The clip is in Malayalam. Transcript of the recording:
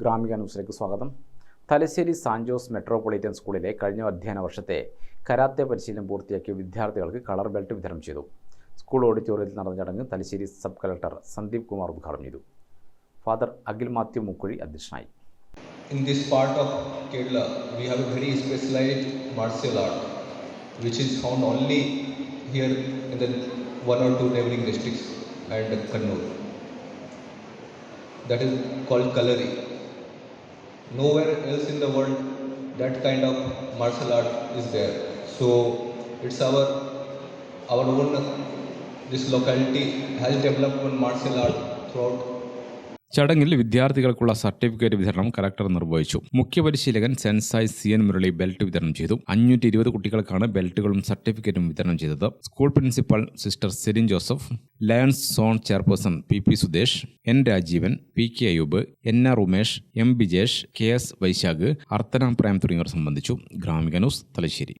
ഗ്രാമിക ന്യൂസിലേക്ക് സ്വാഗതം തലശ്ശേരി സാൻജോസ് മെട്രോപൊളിറ്റൻ സ്കൂളിലെ കഴിഞ്ഞ അധ്യയന വർഷത്തെ കരാത്തെ പരിശീലനം പൂർത്തിയാക്കിയ വിദ്യാർത്ഥികൾക്ക് കളർ ബെൽറ്റ് വിതരണം ചെയ്തു സ്കൂൾ ഓഡിറ്റോറിയത്തിൽ നടന്ന ചടങ്ങ് തലശ്ശേരി സബ് കളക്ടർ സന്ദീപ് കുമാർ ഉദ്ഘാടനം ചെയ്തു ഫാദർ അഖിൽ മാത്യു മുക്കുഴി അധ്യക്ഷനായി In this part of Kerala, we have a very specialized martial art, which is found only here in the one or two neighboring districts and Kannur. That is called Kalari. Nowhere else in the world that kind of martial art is there. So it's our our own. This locality has developed one martial art throughout ചടങ്ങിൽ വിദ്യാർത്ഥികൾക്കുള്ള സർട്ടിഫിക്കറ്റ് വിതരണം കലക്ടർ നിർവഹിച്ചു. മുഖ്യപരിശീലകൻ sensei C N Murali belt വിതരണം ചെയ്തു. അഞ്ഞൂറ്റി ഇരുപത് കുട്ടികൾക്കാണ് ബെൽറ്റുകളും സർട്ടിഫിക്കറ്റും വിതരണം ചെയ്തത്. School principal sister Celine Joseph Lions zone chairperson P P Sudesh N Rajeevan P K Ayub N R Umesh M Bijesh K S Vaishakh Arthana Prem തുടങ്ങിയവർ സംബന്ധിച്ചു. ഗ്രാമിക ന്യൂസ് തലശ്ശേരി.